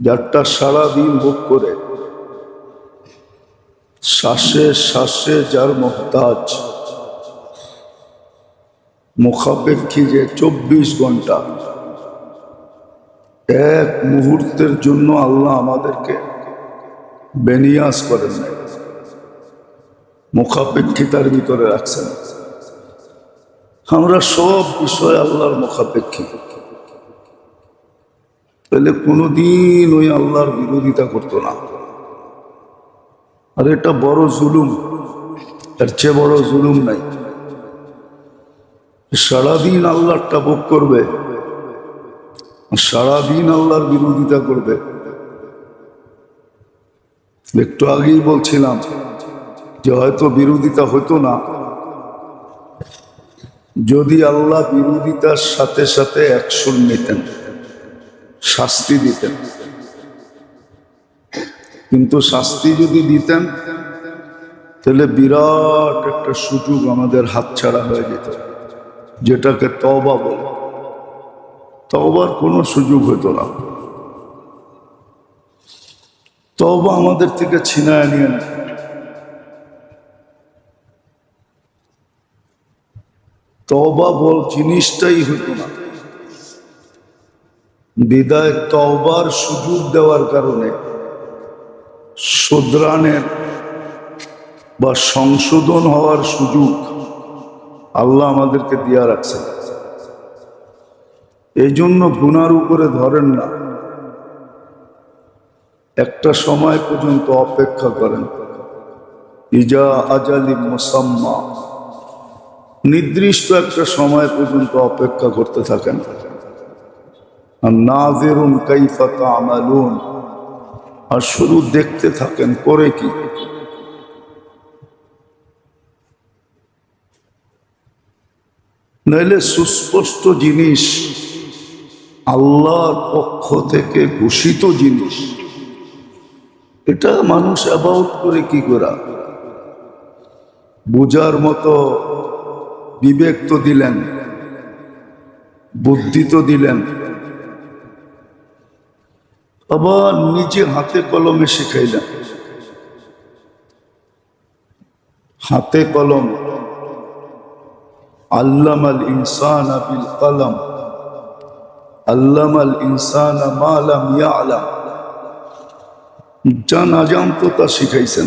যারটা সারাদিন ভোগ করে। শ্বাসে শ্বাসে যার মহতাজ। মুখাপেক্ষী যে চব্বিশ ঘণ্টা এক মুহূর্তের জন্য আল্লাহ আমাদেরকে বেনিয়াস করেন নাই। মুখাপেক্ষিতার ভিতরে রাখছেন? আমরা সব বিষয়ে আল্লাহর মুখাপেক্ষী তাহলে কোনোদিন ওই আল্লাহর বিরোধিতা করতো না। আর এটা বড় জুলুম। তার চেয়ে বড় জুলুম নাই। সারাদিন আল্লাহটা ভোগ করবে। সারাদিন আল্লাহর বিরোধিতা করবে। একটু আগেই বলছিলাম যে হয়তো বিরোধিতা হতো না। যদি আল্লাহ বিরোধিতার সাথে সাথে অ্যাকশন নিতেন। শাস্তি দিতেন। কিন্তু শাস্তি যদি দিতেন, তাহলে বিরাট একটা সুযোগ আমাদের হাতছাড়া হয়ে যেত, যেটাকে তবা বলে। তবার কোনো সুযোগ হতো না। তবা আমাদের থেকে ছিনায় নিয়ে নেয়। তবা বল জিনিসটাই হতো না। বিদায় তওবার সুযোগ দেওয়ার কারণে শুদ্রানের বা সংশোধন হওয়ার সুযোগ আল্লাহ আমাদেরকে দিয়া রাখছে এই জন্য গুনার উপরে ধরেন না। একটা সময় পর্যন্ত অপেক্ষা করেন। ইজা আজালি মোসাম্মা। নির্দিষ্ট একটা সময় পর্যন্ত অপেক্ষা করতে থাকেন। নাজেরুন কাইফাতা আমালুন আর শুধু দেখতে থাকেন, করে কি? নইলে সুস্পষ্ট জিনিস আল্লাহর পক্ষ থেকে ঘোষিত জিনিস। এটা মানুষ অ্যাবাউট করে কি করা? বোঝার মতো বিবেক তো দিলেন, বুদ্ধি তো দিলেন। আবার নিজে হাতে কলমে শিখাইলাম হাতে কলম। আল্লাম আল ইনসান বিল কলম। আল্লাম আল ইনসান মালাম ইয়ালাম। যা না জানতো তা শিখাইছেন।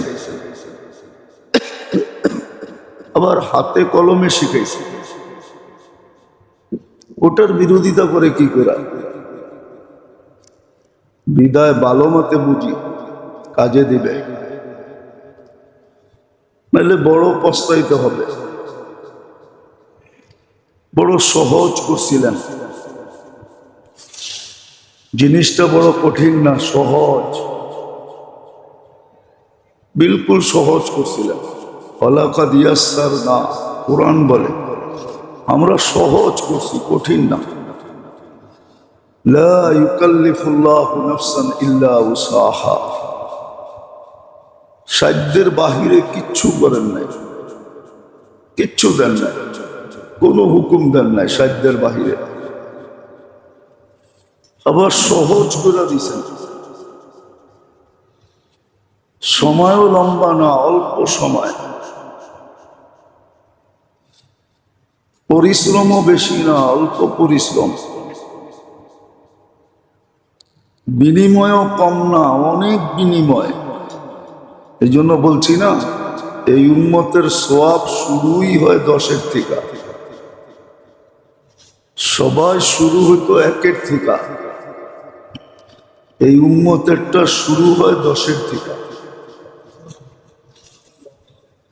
আবার হাতে কলমে শিখাইছেন। ওটার বিরোধিতা করে কি করা? বিদায় ভালো মতে বুঝি, কাজে দিবে। নাহলে বড় পস্তাইতে হবে। বড় সহজ করছিলেন। জিনিসটা বড় কঠিন না, সহজ। বিলকুল সহজ করছিলেন। অলাকা দিয়াসার না, কোরআন বলে। আমরা সহজ করছি, কঠিন না। লা ইউকাল্লিফুল্লাহু নাফসান ইল্লা উসাহা সাধ্যের বাহিরে কিচ্ছু করেন নাই। কিচ্ছু দেন নাই। কোনো হুকুম দেন নাই সাধ্যের বাহিরে। আবার সহজ করে দিছেন সময়ও লম্বা না, অল্প সময়। পরিশ্রমও বেশি না, অল্প পরিশ্রম। বিনিময়ও কম না, অনেক বিনিময়। এই জন্য বলছি না, এই উন্মতের সোয়াব শুরুই হয় দশের থেকে। সবাই শুরু হতো একের থেকে। এই উন্মতেরটা শুরু হয় দশের থেকে।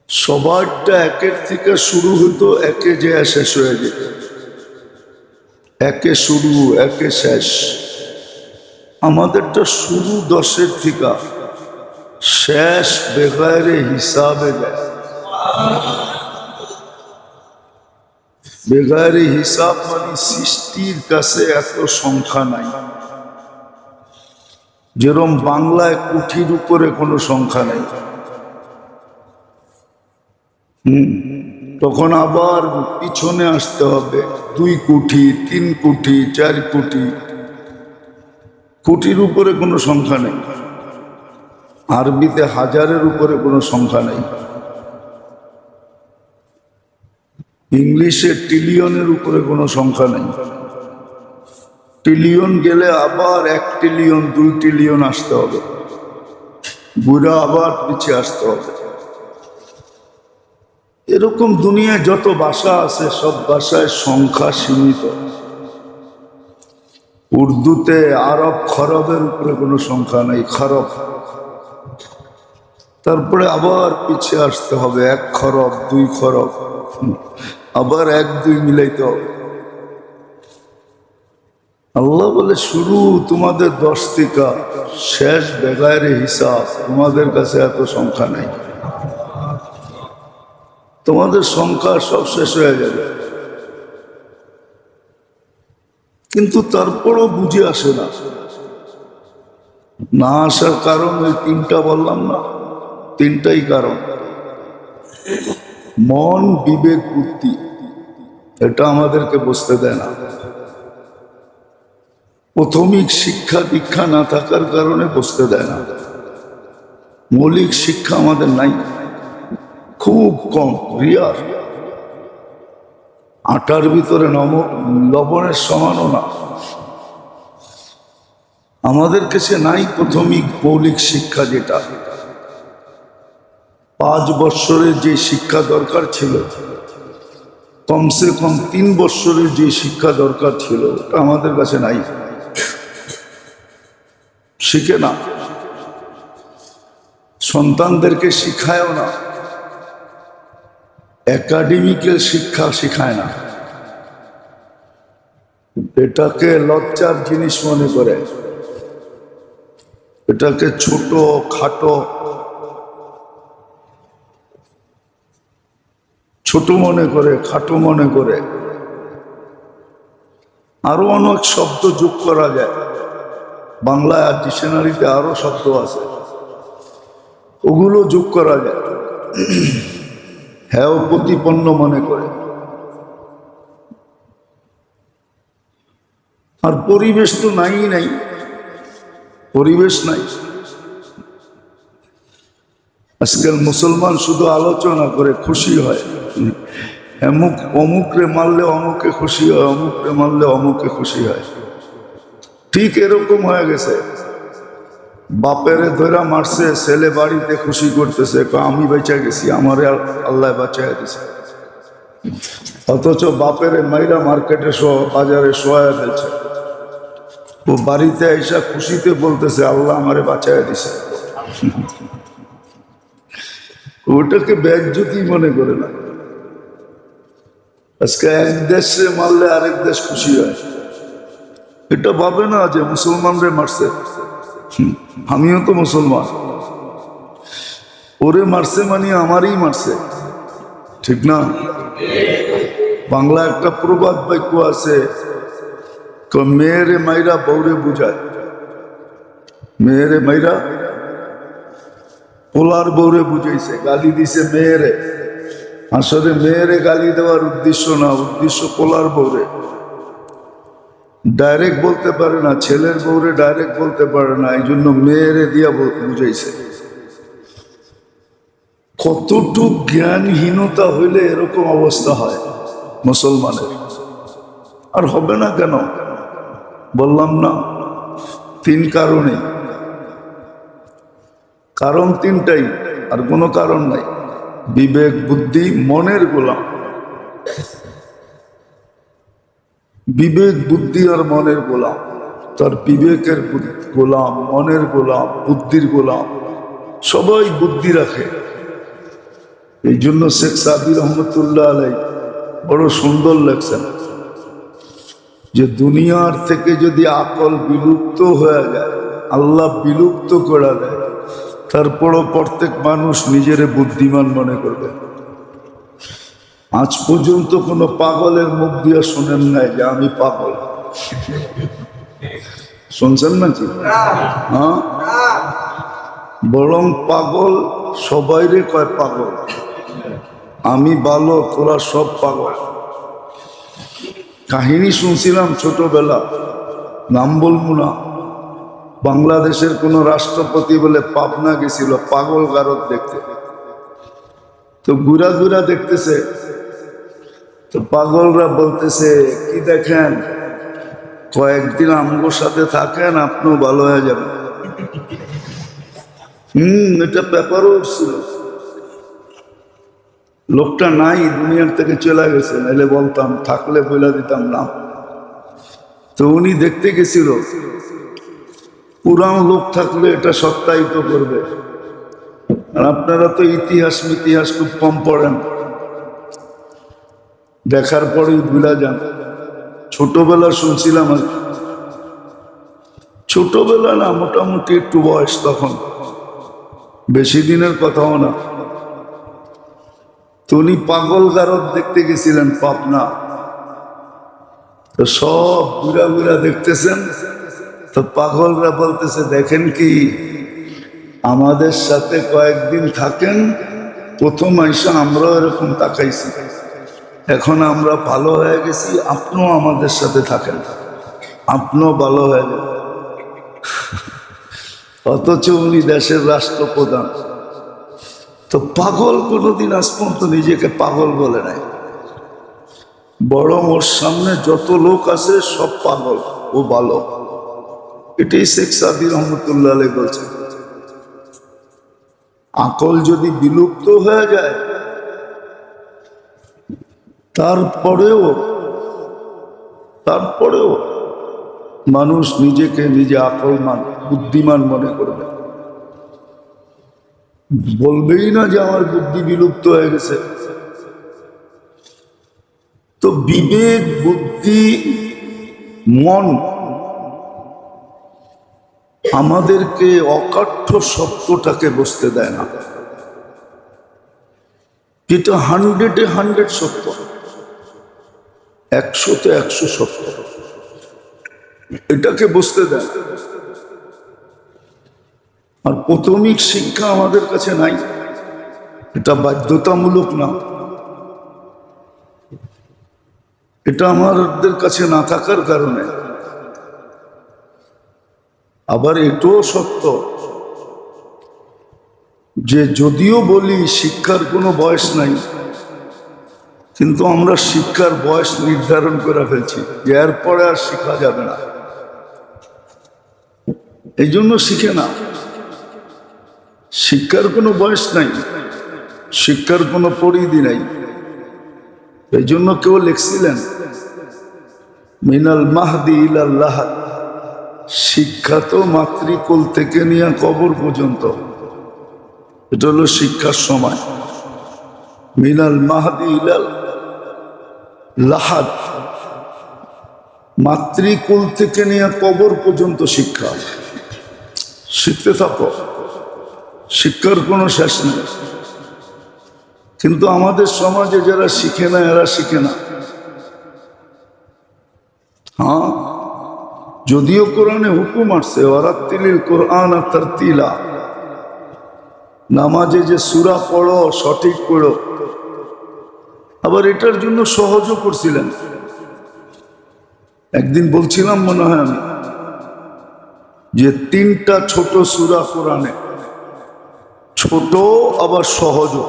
সবারটা একের থেকে শুরু হতো একে যে শেষ হয়ে যেত। একে শুরু, একে শেষ। আমাদেরটা শুরু দশের থেকে শেষ বেগারে হিসাবে দেয়। হিসাব মানে সৃষ্টির কাছে এত সংখ্যা নাই। যেরম বাংলায় কুঠির উপরে কোনো সংখ্যা নেই। তখন আবার পিছনে আসতে হবে। দুই কোটি তিন কোটি চার কোটি কোটির উপরে কোনো সংখ্যা নেই। আরবিতে হাজারের উপরে কোনো সংখ্যা নেই। ইংলিশে ট্রিলিয়নের উপরে কোনো সংখ্যা নেই। ট্রিলিয়ন গেলে আবার এক ট্রিলিয়ন, দুই ট্রিলিয়ন আসতে হবে। বুড়া আবার পিছিয়ে আসতে হবে। এরকম দুনিয়ায় যত ভাষা আছে, সব ভাষায় সংখ্যা সীমিত। উর্দুতে আরব খরবের উপরে কোনো সংখ্যা নেই, খরব। তারপরে আবার পিছিয়ে আসতে হবে, এক খরব, দুই খরব। আবার এক, দুই মিলাইতে হবে। আল্লাহ বলে, শুরু তোমাদের দশ টিকা শেষ বেগায়ের হিসাব, তোমাদের কাছে এত সংখ্যা নেই। তোমাদের সংখ্যা সব শেষ হয়ে যাবে। কিন্তু তারপরও বুঝে আসে না। না আসার কারণ ওই তিনটা বললাম না, তিনটাই কারণ। মন বিবেক বুদ্ধি, এটা আমাদেরকে বুঝতে দেয় না। প্রাথমিক শিক্ষা দীক্ষা না থাকার কারণে বুঝতে দেয় না। মৌলিক শিক্ষা আমাদের নাই, খুব কম রিয়ার আটার ভিতরে নম লবণের সমানও না। আমাদের কাছে নাই প্রাথমিক মৌলিক শিক্ষা যেটা। পাঁচ বৎসরের যে শিক্ষা দরকার ছিল, কমসে কম তিন বৎসরের যে শিক্ষা দরকার ছিল, ওটা আমাদের কাছে নাই। শিখে না। সন্তানদেরকে শিখায়ও না। একাডেমিক্যাল শিক্ষা শেখায় না। এটাকে লজ্জার জিনিস মনে করে। এটাকে ছোট, খাটো, ছোট মনে করে, খাটো মনে করে। আরও অনেক শব্দ যোগ করা যায়। বাংলায় আর ডিকশনারিতে আরও শব্দ আছে। ওগুলো যোগ করা যায়। হ্যাঁ প্রতিপন্ন মনে করে। আর পরিবেশ তো নাই নাই। পরিবেশ নাই। আজকাল মুসলমান শুধু আলোচনা করে খুশি হয়। অমুক অমুকরে মারলে অমুকে খুশি হয়, অমুকরে মারলে অমুকে খুশি হয়। ঠিক এরকম হয়ে গেছে। বাপেরে ধরা মারছে, ছেলে বাড়িতে খুশি করতেছে আমি বেঁচে গেছি, আমারে আল্লাহ বাঁচাই দিছে। অথচ বাপেরে মাইরা মার্কেটে শো বাজারে শোয়া ফেলছে। ও বাড়িতে এসা খুশিতে বলতেছে, আল্লাহ আমারে বাঁচাই দিছে। ওটাকে ব্যাজ্যুতি মনে করে না। আজকে এক দেশে মারলে আরেক দেশ খুশি হয়। এটা ভাবে না যে মুসলমানরে মারছে। আমিও তো মুসলমান। ওরে মারছে মানে আমারই মারছে। ঠিক না? বাংলা একটা প্রবাদ বাক্য আছে মেয়েরে মাইরা বৌরে বুঝায়। মেয়েরে মাইরা পোলার বৌরে বুঝাইছে, গালি দিছে মেয়েরে। আসলে মেয়েরে গালি দেওয়ার উদ্দেশ্য না, উদ্দেশ্য পোলার বৌরে ডাইরেক্ট বলতে পারে না, ছেলের বউরে ডাইরেক্ট বলতে পারে না এই জন্য মেয়েরে দিয়া বুঝাইছে। কতটুক জ্ঞানহীনতা হইলে এরকম অবস্থা হয় মুসলমানের? আর হবে না কেন? বললাম না, তিন কারণে। কারণ তিনটাই, আর কোনো কারণ নাই। বিবেক, বুদ্ধি, মনের গোলাম। বিবেক, বুদ্ধি আর মনের গোলাম। তার বিবেকের গোলাম, মনের গোলাম, বুদ্ধির গোলাম। সবাই বুদ্ধি রাখে। এই জন্য শেখ সাদি রহমতুল্লাহ আলাই বড় সুন্দর লাগছেন যে, দুনিয়ার থেকে যদি আকল বিলুপ্ত হয়ে যায়, আল্লাহ বিলুপ্ত করা দেয়, তারপরও প্রত্যেক মানুষ নিজেরে বুদ্ধিমান মনে করবে। আজ পর্যন্ত কোনো পাগলের মুখ দিয়ে শোনেন নাই যে আমি পাগল। শুনছেন নাকি? হ্যাঁ? বরং পাগল সবাইরে কয় পাগল? আমি ভালো তোরা সব পাগল। কাহিনী শুনছিলাম ছোটবেলা। নাম বলব না। বাংলাদেশের কোন রাষ্ট্রপতি বলে পাবনা গেছিল, পাগল গারদ দেখতে। তো গুড়া গুড়া দেখতেছে তো পাগলরা বলতেছে, কি দেখেন? কয়েকদিন আমগোর সাথে থাকেন, আপনিও ভালো হয়ে যাবেন। হুম, এটা পেপারও উঠছিল। লোকটা নাই, দুনিয়ার থেকে চলে গেছে নাহলে বলতাম, থাকলে বলে দিতাম না। তো উনি দেখতে গেছিল। পুরান লোক থাকলে এটা সত্যায়িত করবে। আর আপনারা তো ইতিহাস ইতিহাস খুব কম পড়েন। দেখার পরেই ভুলা যান ছোটবেলা শুনছিলাম আর ছোটবেলা না, মোটামুটি একটু বয়স তখন। বেশি দিনের কথাও না। তো উনি পাগল গারদ দেখতে গেছিলেন পাবনা। তো সব ঘুরা ঘুরা দেখতেছেন। তো পাগলরা বলতেছে, দেখেন কি, আমাদের সাথে কয়েকদিন থাকেন, প্রথম আইসা আমরাও এরকম তাকাইছি। এখন আমরা ভালো হয়ে গেছি, আপনিও আমাদের সাথে থাকেন। আপনিও ভালো হয়ে গেল অথচ উনি দেশের রাষ্ট্রপ্রধান। তো পাগল কোনোদিন আজ পর্যন্ত নিজেকে পাগল বলে নাই। বরং ওর সামনে যত লোক আছে সব পাগল ও ভালো। এটাই শেখ সাদি রহমতুল্লাহ বলছেন। আকল যদি বিলুপ্ত হয়ে যায় তারপরেও তারপরেও মানুষ নিজেকে নিজে আকলমান, বুদ্ধিমান মনে করবে। বলবেই না যে আমার বুদ্ধি বিলুপ্ত হয়ে গেছে। তো বিবেক, বুদ্ধি, মন আমাদেরকে অকাঠ্য সত্যটাকে বসতে দেয় না। যেটা হান্ড্রেডে হান্ড্রেড সত্য। একশোতে একশো সত্য এটাকে বুঝতে দেয় আর প্রাথমিক শিক্ষা আমাদের কাছে নাই। এটা বাধ্যতামূলক না। এটা আমাদের কাছে না থাকার কারণে। আবার এটাও সত্য যে যদিও বলি শিক্ষার কোনো বয়স নাই কিন্তু আমরা শিক্ষার বয়স নির্ধারণ করে ফেলছি যে এরপরে আর শেখা যাবে না। এই জন্য শিখে না। শিক্ষার কোনো বয়স নাই, শিক্ষার কোনো পরিধি নাই। এই জন্য কেউ লিখছিলেন, মিনাল মাহদি ইলাল্লাহ, শিক্ষা তো মাতৃকুল থেকে নিয়ে কবর পর্যন্ত। এটা হলো শিক্ষার সময়। মিনাল মাহদি ইলাল লাহাদ। মাতৃকুল থেকে নিয়ে কবর পর্যন্ত শিক্ষা। শিখতে থাকো। শিক্ষার কোনো শেষ নেই। কিন্তু আমাদের সমাজে যারা শিখে না, এরা শিখে না। হ্যাঁ? যদিও কোরআনে হুকুম আসছে ওরাত্তিলিল কোরআন আর তার তিলা নামাজে যে সুরা পড়ো, সঠিক পড়ো আবার এটার জন্য সহজও করছিলেন। একদিন বলছিলাম মনে হয় আমি, যে তিনটা ছোট সুরা কোরআনে, ছোট আবার সহজও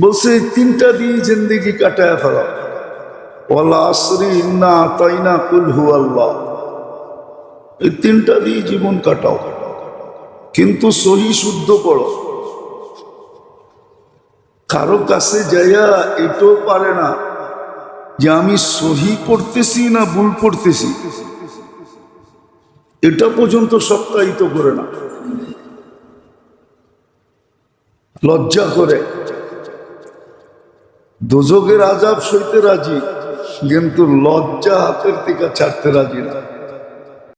বলছে তিনটা দিয়ে জিন্দিগি কাটায় ফেলা। এই তিনটা দিয়ে জীবন কাটাও। কিন্তু সহি শুদ্ধ পড়ো। কারও কাছে যাইয়া এটাও পারে না যে আমি সহি পড়তেছি না ভুল পড়তেছি। এটা পর্যন্ত সপ্তাহিত করে না। লজ্জা করে। দোজকের আজাব সইতে রাজি, কিন্তু লজ্জা হাতের থেকে ছাড়তে রাজি না।